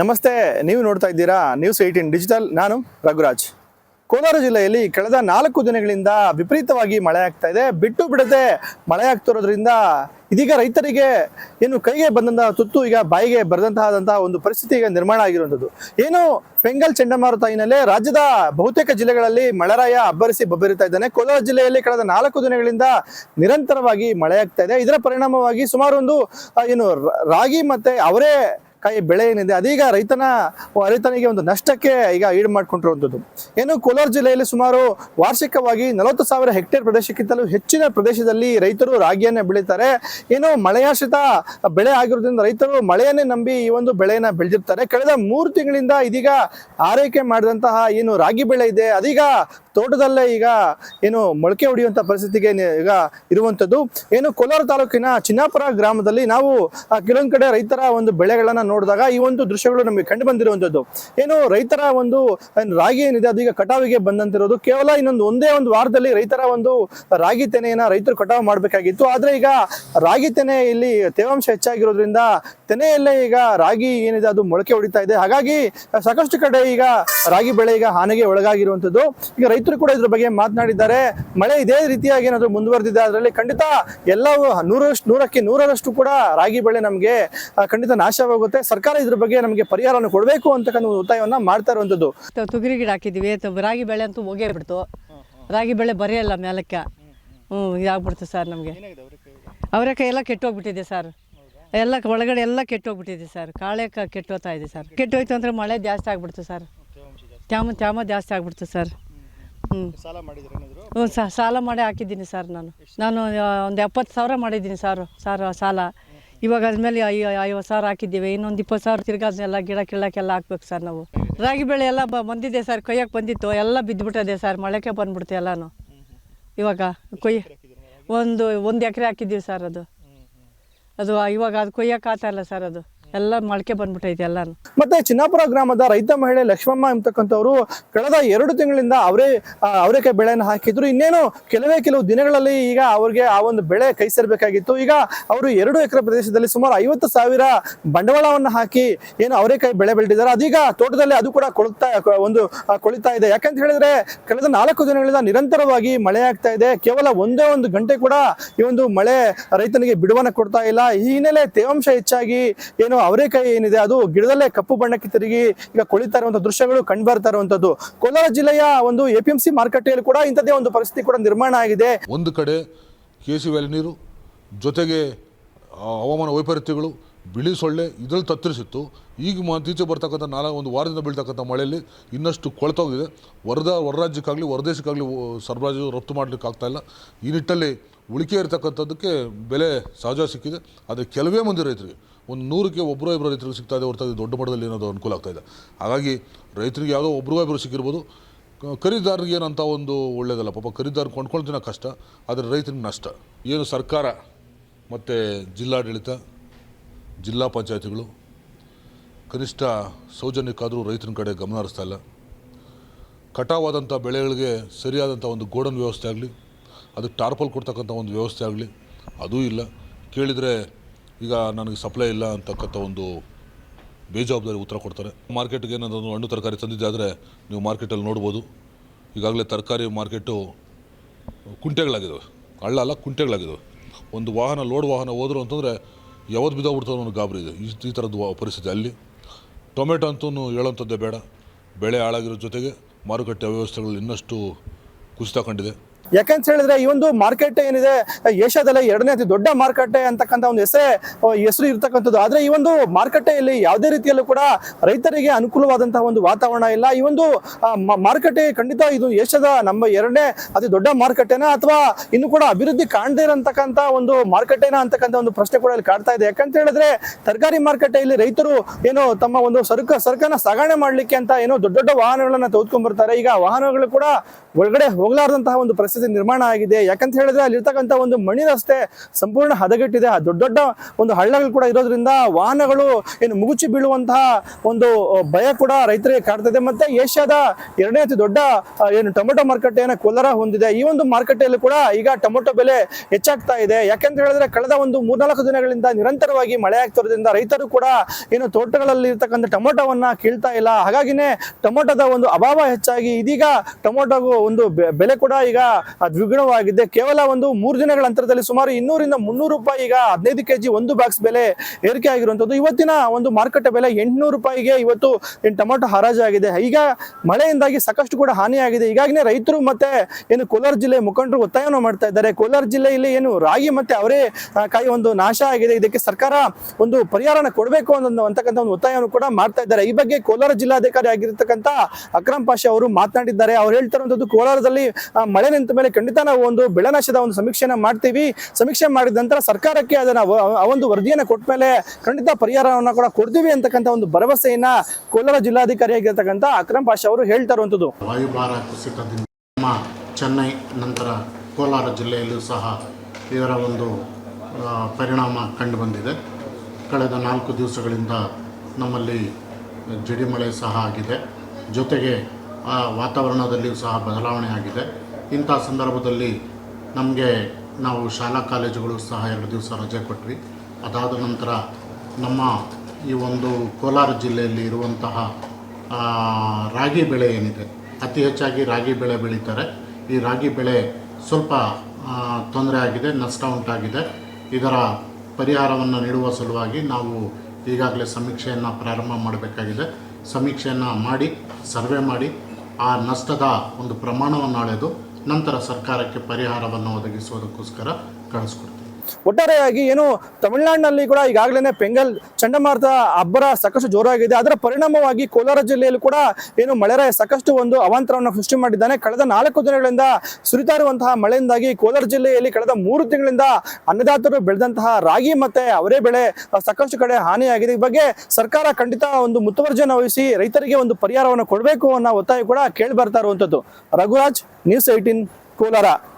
ನಮಸ್ತೆ, ನೀವು ನೋಡ್ತಾ ಇದ್ದೀರಾ ನ್ಯೂಸ್ ಏಯ್ಟೀನ್ ಡಿಜಿಟಲ್ ನಾನು ರಘುರಾಜ್. ಕೋಲಾರ ಜಿಲ್ಲೆಯಲ್ಲಿ ಕಳೆದ ನಾಲ್ಕು ದಿನಗಳಿಂದ ವಿಪರೀತವಾಗಿ ಮಳೆ ಆಗ್ತಾ ಇದೆ. ಬಿಟ್ಟು ಬಿಡದೆ ಮಳೆ ಆಗ್ತಿರೋದ್ರಿಂದ ಇದೀಗ ರೈತರಿಗೆ ಏನು ಕೈಗೆ ಬಂದಂತಹ ತುತ್ತು ಈಗ ಬಾಯಿಗೆ ಬರೆದಂತಹ ಒಂದು ಪರಿಸ್ಥಿತಿ ಈಗ ನಿರ್ಮಾಣ ಆಗಿರುವಂಥದ್ದು. ಏನು ಬೆಂಗಲ್ ಚಂಡಮಾರುತ ಹಿನ್ನೆಲೆ ರಾಜ್ಯದ ಬಹುತೇಕ ಜಿಲ್ಲೆಗಳಲ್ಲಿ ಮಳೆರಾಯ ಅಬ್ಬರಿಸಿ ಬಬ್ಬರಿತಾ ಇದ್ದಾನೆ. ಕೋಲಾರ ಜಿಲ್ಲೆಯಲ್ಲಿ ಕಳೆದ ನಾಲ್ಕು ದಿನಗಳಿಂದ ನಿರಂತರವಾಗಿ ಮಳೆ ಆಗ್ತಾ ಇದೆ. ಇದರ ಪರಿಣಾಮವಾಗಿ ಸುಮಾರು ಒಂದು ಏನು ರಾಗಿ ಮತ್ತೆ ಅವರೇ ಕಾಯಿ ಬೆಳೆ ಏನಿದೆ, ಅದೀಗ ರೈತನ, ರೈತನಿಗೆ ಒಂದು ನಷ್ಟಕ್ಕೆ ಈಗ ಈಡು ಮಾಡ್ಕೊಂಡಿರುವಂಥದ್ದು. ಏನು ಕೋಲಾರ ಜಿಲ್ಲೆಯಲ್ಲಿ ಸುಮಾರು ವಾರ್ಷಿಕವಾಗಿ ನಲವತ್ತು ಸಾವಿರ ಹೆಕ್ಟೇರ್ ಪ್ರದೇಶಕ್ಕಿಂತಲೂ ಹೆಚ್ಚಿನ ಪ್ರದೇಶದಲ್ಲಿ ರೈತರು ರಾಗಿಯನ್ನ ಬೆಳೀತಾರೆ. ಏನು ಮಳೆಯಾಶ್ರಿತ ಬೆಳೆ ಆಗಿರೋದ್ರಿಂದ ರೈತರು ಮಳೆಯನ್ನೇ ನಂಬಿ ಈ ಒಂದು ಬೆಳೆಯನ್ನ ಬೆಳೆದಿರ್ತಾರೆ. ಕಳೆದ ಮೂರು ತಿಂಗಳಿಂದ ಇದೀಗ ಆರೈಕೆ ಮಾಡಿದಂತಹ ಏನು ರಾಗಿ ಬೆಳೆ ಇದೆ, ಅದೀಗ ತೋಟದಲ್ಲೇ ಈಗ ಏನು ಮೊಳಕೆ ಹೊಡೆಯುವಂತ ಪರಿಸ್ಥಿತಿಗೆ ಈಗ ಇರುವಂತದ್ದು. ಏನು ಕೋಲಾರ ತಾಲೂಕಿನ ಚಿನ್ನಾಪುರ ಗ್ರಾಮದಲ್ಲಿ ನಾವು ಕೆಲವೊಂದು ಕಡೆ ರೈತರ ಒಂದು ಬೆಳೆಗಳನ್ನ ನೋಡಿದಾಗ ಈ ಒಂದು ದೃಶ್ಯಗಳು ನಮಗೆ ಕಂಡು ಬಂದಿರುವಂಥದ್ದು ಏನು ರೈತರ ಒಂದು ರಾಗಿ ಏನಿದೆ, ಅದು ಈಗ ಕಟಾವಿಗೆ ಬಂದಂತಿರೋದು. ಕೇವಲ ಇನ್ನೊಂದು ಒಂದೇ ಒಂದು ವಾರದಲ್ಲಿ ರೈತರ ಒಂದು ರಾಗಿ ತೆನೆಯನ್ನ ರೈತರು ಕಟಾವು ಮಾಡಬೇಕಾಗಿತ್ತು. ಆದ್ರೆ ಈಗ ರಾಗಿ ತೆನೆ ಇಲ್ಲಿ ತೇವಾಂಶ ಹೆಚ್ಚಾಗಿರೋದ್ರಿಂದ ತೆನೆಯಲ್ಲೇ ಈಗ ರಾಗಿ ಏನಿದೆ, ಅದು ಮೊಳಕೆ ಹೊಡಿತಾ ಇದೆ. ಹಾಗಾಗಿ ಸಾಕಷ್ಟು ಕಡೆ ಈಗ ರಾಗಿ ಬೆಳೆ ಈಗ ಹಾನಿಗೆ ಒಳಗಾಗಿರುವಂತದ್ದು. ಈಗ ರೈತರು ಕೂಡ ಇದ್ರ ಬಗ್ಗೆ ಮಾತನಾಡಿದ್ದಾರೆ. ಮಳೆ ಇದೇ ರೀತಿಯಾಗಿ ಏನಾದರೂ ಮುಂದುವರೆದಿದೆ, ಅದರಲ್ಲಿ ಖಂಡಿತ ಎಲ್ಲವೂ ನೂರಷ್ಟು ನೂರಕ್ಕೆ ನೂರರಷ್ಟು ಕೂಡ ರಾಗಿ ಬೆಳೆ ನಮಗೆ ಖಂಡಿತ ನಾಶವಾಗುತ್ತೆ. ಸರ್ಕಾರ ಇದ್ರ ಬಗ್ಗೆ ನಮಗೆ ಪರಿಹಾರವನ್ನು ಕೊಡಬೇಕು ಅಂತಕ್ಕಂಥ ಒತ್ತಾಯವನ್ನ ಮಾಡ್ತಾ ಇರುವಂಥದ್ದು. ತೊಗರಿ ಗಿಡ ಹಾಕಿದ್ದೀವಿ. ತ- ರಾಗಿ ಬೆಳೆ ಅಂತೂ ಹೋಗೇ ಬಿಡ್ತು. ರಾಗಿ ಬೆಳೆ ಬರೆಯಲ್ಲ ಮೇಲಕ್ಕೆ. ಹ್ಞೂ, ಇದಾಗ್ಬಿಡ್ತು ಸರ್ ನಮಗೆ. ಅವರೆಕಾಯಿ ಎಲ್ಲ ಕೆಟ್ಟೋಗ್ಬಿಟ್ಟಿದೆ ಸರ್. ಎಲ್ಲ ಒಳಗಡೆ ಎಲ್ಲ ಕೆಟ್ಟೋಗ್ಬಿಟ್ಟಿದೆ ಸರ್. ಕಾಳೆ ಕೆಟ್ಟೋಗ್ತಾ ಇದೆ ಸರ್. ಕೆಟ್ಟೋಯ್ತು ಅಂದರೆ ಮಳೆ ಜಾಸ್ತಿ ಆಗ್ಬಿಡ್ತು ಸರ್. ತ್ಯಾಮ ತ್ಯಾಮ ಜಾಸ್ತಿ ಆಗ್ಬಿಡ್ತು ಸರ್. ಹ್ಞೂ ಸಾಲ ಮಾಡಿದ್ರೆ ಹ್ಞೂ ಸರ್ ಸಾಲ ಮಾಡಿ ಹಾಕಿದ್ದೀನಿ ಸರ್ ನಾನು. ನಾನು ಒಂದು ಎಪ್ಪತ್ತು ಸಾವಿರ ಮಾಡಿದ್ದೀನಿ ಸರ್ ಸರ್ ಸಾಲ. ಇವಾಗ ಅದ್ಮೇಲೆ ಐ- ಐವತ್ತು ಸಾವಿರ ಹಾಕಿದ್ದೀವಿ. ಇನ್ನೊಂದು ಇಪ್ಪತ್ತು ಸಾವಿರ ತಿರ್ಗಾ ಅದನ್ನೆಲ್ಲ ಗಿಡ ಕೀಳಕ್ಕೆಲ್ಲ ಹಾಕ್ಬೇಕು ಸರ್ ನಾವು. ರಾಗಿ ಬೆಳೆ ಎಲ್ಲ ಬ ಬಂದಿದೆ ಸರ್ ಕೊಯ್ಯಕ್ಕೆ ಬಂದಿತ್ತು. ಎಲ್ಲ ಬಿದ್ದುಬಿಟ್ಟಿದೆ ಸರ್ ಮಳೆಗೆ ಬಂದ್ಬಿಡ್ತು ಎಲ್ಲನೂ. ಇವಾಗ ಕೊಯ್ಯ ಒಂದು ಒಂದು ಎಕರೆ ಹಾಕಿದ್ದೀವಿ ಸರ್ ಅದು. ಅದು ಇವಾಗ ಅದು ಕೊಯ್ಯಕ್ಕೆ ಆಗ್ತಾ ಇಲ್ಲ ಸರ್ ಅದು. ಎಲ್ಲ ಮೊಳಕೆ ಬಂದ್ಬಿಟ್ಟೈತೆ ಎಲ್ಲ ಮತ್ತೆ ಚಿನ್ನಾಪುರ ಗ್ರಾಮದ ರೈತ ಮಹಿಳೆ ಲಕ್ಷ್ಮಮ್ಮ ಎಂಬತಕ್ಕಂಥವ್ರು ಕಳೆದ ಎರಡು ತಿಂಗಳಿಂದ ಅವರೇ ಅವರೇಕಾಯಿ ಬೆಳೆಯನ್ನು ಹಾಕಿದ್ರು. ಇನ್ನೇನು ಕೆಲವೇ ಕೆಲವು ದಿನಗಳಲ್ಲಿ ಈಗ ಅವ್ರಿಗೆ ಆ ಒಂದು ಬೆಳೆ ಕೈ ಸೇರ್ಬೇಕಾಗಿತ್ತು. ಈಗ ಅವರು ಎರಡು ಎಕರೆ ಪ್ರದೇಶದಲ್ಲಿ ಸುಮಾರು ಐವತ್ತು ಸಾವಿರ ಬಂಡವಾಳವನ್ನು ಹಾಕಿ ಏನು ಅವರೇಕಾಯಿ ಬೆಳೆ ಬೆಳೆದಿದ್ದಾರೆ. ಅದೀಗ ತೋಟದಲ್ಲಿ ಅದು ಕೂಡ ಕೊಳ್ತಾ, ಒಂದು ಕೊಳಿತಾ ಇದೆ. ಯಾಕಂತ ಹೇಳಿದ್ರೆ ಕಳೆದ ನಾಲ್ಕು ದಿನಗಳಿಂದ ನಿರಂತರವಾಗಿ ಮಳೆ ಆಗ್ತಾ ಇದೆ. ಕೇವಲ ಒಂದೇ ಒಂದು ಗಂಟೆ ಕೂಡ ಈ ಒಂದು ಮಳೆ ರೈತನಿಗೆ ಬಿಡುವನ್ನ ಕೊಡ್ತಾ ಇಲ್ಲ. ಈ ಹಿನ್ನೆಲೆ ತೇವಾಂಶ ಹೆಚ್ಚಾಗಿ ಏನು ಅವರೇಕಾಯಿ ಏನಿದೆ, ಅದು ಗಿಡದಲ್ಲೇ ಕಪ್ಪು ಬಣ್ಣಕ್ಕೆ ತಿರುಗಿ ಈಗ ಕೊಳಿತಾ ಇರುವಂತಹ ದೃಶ್ಯಗಳು ಕಂಡು ಬರ್ತಾ ಇರುವಂತದ್ದು ಕೋಲಾರ ಜಿಲ್ಲೆಯ ಒಂದು ಎಪಿಎಂಸಿ ಮಾರುಕಟ್ಟೆಯಲ್ಲಿ ಕೂಡ ಇಂಥದ್ದೇ ಒಂದು ಪರಿಸ್ಥಿತಿ ಕೂಡ ನಿರ್ಮಾಣ ಆಗಿದೆ. ಒಂದು ಕಡೆ ಕೆ ಸಿ ವ್ಯಾಲಿ ನೀರು, ಜೊತೆಗೆ ಹವಾಮಾನ ವೈಪರೀತ್ಯಗಳು, ಬಿಳಿ ಸೊಳ್ಳೆ ಇದರಲ್ಲಿ ತತ್ತರಿಸಿತ್ತು. ಈಗ ಮ, ಇತ್ತೀಚೆಗೆ ಬರ್ತಕ್ಕಂಥ ನಾಲ್ಕು ಒಂದು ವಾರದಿಂದ ಬೀಳ್ತಕ್ಕಂಥ ಮಳೆಯಲ್ಲಿ ಇನ್ನಷ್ಟು ಕೊಳ್ತೋಗಿದೆ. ಹೊರದ ಹೊರ ರಾಜ್ಯಕ್ಕಾಗಲಿ ಹೊರದೇಶಕ್ಕಾಗಲಿ ಸರಬರಾಜು ರಫ್ತು ಮಾಡಲಿಕ್ಕೆ ಆಗ್ತಾ ಇಲ್ಲ. ಈ ನಿಟ್ಟಲ್ಲಿ ಉಳಿಕೆ ಇರತಕ್ಕಂಥದ್ದಕ್ಕೆ ಬೆಲೆ ಸಹಜ ಸಿಕ್ಕಿದೆ. ಆದರೆ ಕೆಲವೇ ಮಂದಿ ರೈತರಿಗೆ ಒಂದು ನೂರಕ್ಕೆ ಒಬ್ಬರು ಇಬ್ಬರು ರೈತರಿಗೆ ಸಿಗ್ತಾ ಇದೆ ಹೊರತಾಗಿ ದೊಡ್ಡ ಮಟ್ಟದಲ್ಲಿ ಏನಾದರೂ ಅನುಕೂಲ ಆಗ್ತಾ ಇದೆ. ಹಾಗಾಗಿ ರೈತರಿಗೆ ಯಾವುದೋ ಒಬ್ಬರು ಇಬ್ಬರು ಸಿಕ್ಕಿರ್ಬೋದು. ಖರೀದಾರರಿಗೆ ಏನಂತ ಒಂದು ಒಳ್ಳೇದಲ್ಲ, ಪಾಪ ಖರೀದಾರ ಕೊಂಡ್ಕೊಳ್ತೀನ ಕಷ್ಟ, ಆದರೆ ರೈತನಿಗೆ ನಷ್ಟ. ಏನು ಸರ್ಕಾರ ಮತ್ತು ಜಿಲ್ಲಾಡಳಿತ, ಜಿಲ್ಲಾ ಪಂಚಾಯತಿಗಳು, ಕನಿಷ್ಠ ಸೌಜನ್ಯಕ್ಕಾದರೂ ರೈತನ ಕಡೆ ಗಮನ ಹರಿಸ್ತಾ ಇಲ್ಲ. ಕಟಾವಾದಂಥ ಬೆಳೆಗಳಿಗೆ ಸರಿಯಾದಂಥ ಒಂದು ಗೋಡನ್ ವ್ಯವಸ್ಥೆ ಆಗಲಿ ಅದಕ್ಕೆ ಟಾರ್ಪಲ್ ಕೊಡ್ತಕ್ಕಂಥ ಒಂದು ವ್ಯವಸ್ಥೆ ಆಗಲಿ, ಅದೂ ಇಲ್ಲ. ಕೇಳಿದರೆ ಈಗ ನನಗೆ ಸಪ್ಲೈ ಇಲ್ಲ ಅಂತಕ್ಕಂಥ ಒಂದು ಬೇಜವಾಬ್ದಾರಿ ಉತ್ತರ ಕೊಡ್ತಾರೆ. ಮಾರ್ಕೆಟ್ಗೆ ಏನಾದರೂ ಹಣ್ಣು ತರಕಾರಿ ತಂದಿದ್ದೆ ಆದರೆ ನೀವು ಮಾರ್ಕೆಟಲ್ಲಿ ನೋಡ್ಬೋದು. ಈಗಾಗಲೇ ತರಕಾರಿ ಮಾರ್ಕೆಟು ಕುಂಟೆಗಳಾಗಿದ್ದಾವೆ ಹಳ್ಳ ಅಲ್ಲ ಕುಂಟೆಗಳಾಗಿದ್ದಾವೆ ಒಂದು ವಾಹನ ಲೋಡ್ ವಾಹನ ಹೋದರು ಅಂತಂದರೆ ಯಾವತ್ತು ಬಿದ್ದೋಗ್ಬಿಡ್ತಾವೆ ಅನ್ನೋ ಗಾಬರಿ ಇದೆ. ಈ ಈ ಥರದ್ದು ವಾ- ಪರಿಸ್ಥಿತಿ ಅಲ್ಲಿ. ಟೊಮೆಟೊ ಅಂತೂ ಹೇಳೋಂಥದ್ದೇ ಬೇಡ. ಬೆಳೆ ಹಾಳಾಗಿರೋ ಜೊತೆಗೆ ಮಾರುಕಟ್ಟೆ ವ್ಯವಸ್ಥೆಗಳು ಇನ್ನಷ್ಟು ಕುಸಿತ ಕಂಡಿದೆ. ಯಾಕಂತ ಹೇಳಿದ್ರೆ ಈ ಒಂದು ಮಾರ್ಕೆಟ್ ಏನಿದೆ, ಏಷ್ಯಾದಲ್ಲೇ ಎರಡನೇ ಅತಿ ದೊಡ್ಡ ಮಾರುಕಟ್ಟೆ ಅಂತಕ್ಕಂಥ ಒಂದು ಹೆಸರೇ ಹೆಸರು ಇರ್ತಕ್ಕಂಥದ್ದು. ಆದ್ರೆ ಈ ಒಂದು ಮಾರುಕಟ್ಟೆಯಲ್ಲಿ ಯಾವುದೇ ರೀತಿಯಲ್ಲೂ ಕೂಡ ರೈತರಿಗೆ ಅನುಕೂಲವಾದಂತಹ ಒಂದು ವಾತಾವರಣ ಇಲ್ಲ. ಈ ಒಂದು ಮಾರುಕಟ್ಟೆ ಖಂಡಿತ ಇದು ಏಷ್ಯಾದ ನಮ್ಮ ಎರಡನೇ ಅತಿ ದೊಡ್ಡ ಮಾರುಕಟ್ಟೆನ? ಅಥವಾ ಇನ್ನು ಕೂಡ ಅಭಿವೃದ್ಧಿ ಕಾಣದೇ ಇರತಕ್ಕಂಥ ಒಂದು ಮಾರುಕಟ್ಟೆನ ಅಂತಕ್ಕಂಥ ಒಂದು ಪ್ರಶ್ನೆ ಕೂಡ ಇಲ್ಲಿ ಕಾಡ್ತಾ ಇದೆ. ಯಾಕಂತ ಹೇಳಿದ್ರೆ ತರಕಾರಿ ಮಾರುಕಟ್ಟೆಯಲ್ಲಿ ರೈತರು ಏನೋ ತಮ್ಮ ಒಂದು ಸರಕ, ಸರಕನ್ನ ಸಾಗಣೆ ಮಾಡ್ಲಿಕ್ಕೆ ಅಂತ ಏನೋ ದೊಡ್ಡ ದೊಡ್ಡ ವಾಹನಗಳನ್ನ ತೆಗೆದುಕೊಂಡ್ ಬರ್ತಾರೆ. ಈಗ ವಾಹನಗಳು ಕೂಡ ಒಳಗಡೆ ಹೋಗ್ಲಾರ್ದಂತಹ ಒಂದು ಪರಿಸ್ಥಿತಿ ಪರಿಸ್ಥಿತಿ ನಿರ್ಮಾಣ ಆಗಿದೆ. ಯಾಕಂತ ಹೇಳಿದ್ರೆ ಅಲ್ಲಿರ್ತಕ್ಕಂಥ ಒಂದು ಮಣಿ ರಸ್ತೆ ಸಂಪೂರ್ಣ ಹದಗೆಟ್ಟಿದೆ. ದೊಡ್ಡ ದೊಡ್ಡ ಒಂದು ಹಳ್ಳಗಳು ಕೂಡ ಇರೋದ್ರಿಂದ ವಾಹನಗಳು ಏನು ಮುಗುಚಿ ಬೀಳುವಂತಹ ಒಂದು ಭಯ ಕೂಡ ರೈತರಿಗೆ ಕಾಡ್ತದೆ. ಮತ್ತೆ ಏಷ್ಯಾದ ಎರಡನೇ ಅತಿ ದೊಡ್ಡ ಏನು ಟೊಮೆಟೊ ಮಾರುಕಟ್ಟೆಯನ್ನು ಕೋಲಾರ ಹೊಂದಿದೆ. ಈ ಒಂದು ಮಾರುಕಟ್ಟೆಯಲ್ಲಿ ಕೂಡ ಈಗ ಟೊಮೆಟೊ ಬೆಲೆ ಹೆಚ್ಚಾಗ್ತಾ ಇದೆ. ಯಾಕೆಂತ ಹೇಳಿದ್ರೆ ಕಳೆದ ಒಂದು ಮೂರ್ನಾಲ್ಕು ದಿನಗಳಿಂದ ನಿರಂತರವಾಗಿ ಮಳೆ ಆಗ್ತಿರೋದ್ರಿಂದ ರೈತರು ಕೂಡ ಏನು ತೋಟಗಳಲ್ಲಿ ಇರ್ತಕ್ಕಂಥ ಟೊಮೊಟೊವನ್ನ ಕೀಳ್ತಾ ಇಲ್ಲ. ಹಾಗಾಗಿನೇ ಟೊಮೊಟೊದ ಒಂದು ಅಭಾವ ಹೆಚ್ಚಾಗಿ ಇದೀಗ ಟೊಮೊಟೊಗೂ ಒಂದು ಬೆಲೆ ಕೂಡ ಈಗ ದ್ವಿಗುಣವಾಗಿದೆ. ಕೇವಲ ಒಂದು ಮೂರು ದಿನಗಳ ಅಂತರದಲ್ಲಿ ಸುಮಾರು ಇನ್ನೂರಿಂದ ಮುನ್ನೂರು ರೂಪಾಯಿ ಈಗ ಹದಿನೈದು ಕೆಜಿ ಒಂದು ಬಾಕ್ಸ್ ಬೆಲೆ ಏರಿಕೆ ಆಗಿರುವಂಥದ್ದು. ಇವತ್ತಿನ ಒಂದು ಮಾರುಕಟ್ಟೆ ಬೆಲೆ ಎಂಟುನೂರು ರೂಪಾಯಿಗೆ ಇವತ್ತು ಏನು ಟೊಮೊಟೊ ಹರಾಜಾಗಿದೆ ಈಗ ಮಳೆಯಿಂದಾಗಿ ಸಾಕಷ್ಟು ಕೂಡ ಹಾನಿಯಾಗಿದೆ ಈಗಾಗಲೇ ರೈತರು ಮತ್ತೆ ಏನು ಕೋಲಾರ ಜಿಲ್ಲೆ ಮುಖಂಡರು ಒತ್ತಾಯವನ್ನು ಮಾಡ್ತಾ ಇದ್ದಾರೆ. ಕೋಲಾರ ಜಿಲ್ಲೆಯಲ್ಲಿ ಏನು ರಾಗಿ ಮತ್ತೆ ಅವರೇ ಕಾಯಿ ಒಂದು ನಾಶ ಆಗಿದೆ. ಇದಕ್ಕೆ ಸರ್ಕಾರ ಒಂದು ಪರಿಹಾರನ ಕೊಡಬೇಕು ಅಂತಕ್ಕಂಥ ಒಂದು ಒತ್ತಾಯವನ್ನು ಕೂಡ ಮಾಡ್ತಾ ಇದ್ದಾರೆ. ಈ ಬಗ್ಗೆ ಕೋಲಾರ ಜಿಲ್ಲಾಧಿಕಾರಿ ಆಗಿರ್ತಕ್ಕಂಥ ಅಕ್ರಮ್ ಪಾಷಾ ಅವರು ಮಾತನಾಡಿದ್ದಾರೆ. ಅವ್ರು ಹೇಳ್ತಾರಂತದ್ದು ಕೋಲಾರದಲ್ಲಿ ಮಳೆ ನಿಂತ ಮೇಲೆ ಖಂಡಿತ ನಾವು ಒಂದು ಬೆಳೆನಾಶದ ಒಂದು ಸಮೀಕ್ಷೆಯನ್ನು ಮಾಡ್ತೀವಿ. ಸಮೀಕ್ಷೆ ಮಾಡಿದ ನಂತರ ಸರ್ಕಾರಕ್ಕೆ ಅದನ್ನ ಆ ಒಂದು ವರದಿಯನ್ನು ಕೊಟ್ಟ ಮೇಲೆ ಖಂಡಿತ ಪರಿಹಾರವನ್ನು ಕೂಡ ಕೊಡ್ತೀವಿ ಅಂತಕ್ಕಂಥ ಒಂದು ಭರವಸೆಯನ್ನ ಕೋಲಾರ ಜಿಲ್ಲಾಧಿಕಾರಿಯಾಗಿರ್ತಕ್ಕಂಥ ಅಕ್ರಮ್ ಪಾಷಾ ಅವರು ಹೇಳ್ತಾ ಇರುವಂತದ್ದು ವಾಯುಭಾರ ಕುಸಿತದಿಂದ ಚೆನ್ನೈ ನಂತರ ಕೋಲಾರ ಜಿಲ್ಲೆಯಲ್ಲೂ ಸಹ ಇದರ ಒಂದು ಪರಿಣಾಮ ಕಂಡುಬಂದಿದೆ ಕಳೆದ ನಾಲ್ಕು ದಿವಸಗಳಿಂದ ನಮ್ಮಲ್ಲಿ ಜಡಿಮಳೆ ಸಹ ಆಗಿದೆ. ಜೊತೆಗೆ, ಆ, ವಾತಾವರಣದಲ್ಲಿಯೂ ಸಹ ಬದಲಾವಣೆ ಆಗಿದೆ. ಇಂಥ ಸಂದರ್ಭದಲ್ಲಿ ನಮಗೆ ನಾವು ಶಾಲಾ ಕಾಲೇಜುಗಳು ಸಹ ಎರಡು ದಿವಸ ರಜೆ ಕೊಟ್ವಿ. ಅದಾದ ನಂತರ ನಮ್ಮ ಈ ಒಂದು ಕೋಲಾರ ಜಿಲ್ಲೆಯಲ್ಲಿ ಇರುವಂತಹ ರಾಗಿ ಬೆಳೆ ಏನಿದೆ, ಅತಿ ಹೆಚ್ಚಾಗಿ ರಾಗಿ ಬೆಳೆ ಬೆಳೀತಾರೆ. ಈ ರಾಗಿ ಬೆಳೆ ಸ್ವಲ್ಪ ತೊಂದರೆ ಆಗಿದೆ, ನಷ್ಟ ಉಂಟಾಗಿದೆ. ಇದರ ಪರಿಹಾರವನ್ನು ನೀಡುವ ಸಲುವಾಗಿ ನಾವು ಈಗಾಗಲೇ ಸಮೀಕ್ಷೆಯನ್ನು ಪ್ರಾರಂಭ ಮಾಡಬೇಕಾಗಿದೆ. ಸಮೀಕ್ಷೆಯನ್ನು ಮಾಡಿ, ಸರ್ವೆ ಮಾಡಿ, ಆ ನಷ್ಟದ ಒಂದು ಪ್ರಮಾಣವನ್ನು ಅಳೆದು ನಂತರ ಸರ್ಕಾರಕ್ಕೆ ಪರಿಹಾರವನ್ನು ಒದಗಿಸುವುದಕ್ಕೋಸ್ಕರ ಕಳಿಸ್ಕೊಡ್ತೀವಿ ಒಟ್ಟಾರೆಯಾಗಿ ಏನು ತಮಿಳುನಾಡಿನಲ್ಲಿ ಕೂಡ ಈಗಾಗಲೇ ಪೆಂಗಲ್ ಚಂಡಮಾರುತ ಅಬ್ಬರ ಸಾಕಷ್ಟು ಜೋರಾಗಿದೆ. ಅದರ ಪರಿಣಾಮವಾಗಿ ಕೋಲಾರ ಜಿಲ್ಲೆಯಲ್ಲೂ ಕೂಡ ಏನು ಮಳೆರಾಯ ಸಾಕಷ್ಟು ಒಂದು ಅವಾಂತರವನ್ನು ಸೃಷ್ಟಿ ಮಾಡಿದ್ದಾನೆ. ಕಳೆದ ನಾಲ್ಕು ದಿನಗಳಿಂದ ಸುರಿತಾ ಇರುವಂತಹ ಮಳೆಯಿಂದಾಗಿ ಕೋಲಾರ ಜಿಲ್ಲೆಯಲ್ಲಿ ಕಳೆದ ಮೂರು ತಿಂಗಳಿಂದ ಅನ್ನದಾತರು ಬೆಳೆದಂತಹ ರಾಗಿ ಮತ್ತೆ ಅವರೇ ಬೆಳೆ ಸಾಕಷ್ಟು ಕಡೆ ಹಾನಿಯಾಗಿದೆ. ಈ ಬಗ್ಗೆ ಸರ್ಕಾರ ಖಂಡಿತ ಒಂದು ಮುತುವರ್ಜನ ವಹಿಸಿ ರೈತರಿಗೆ ಒಂದು ಪರಿಹಾರವನ್ನು ಕೊಡಬೇಕು ಅನ್ನೋ ಒತ್ತಾಯ ಕೂಡ ಕೇಳಿ ಬರ್ತಾ ಇರುವಂತದ್ದು. Raghuraj news eighteen Kolar.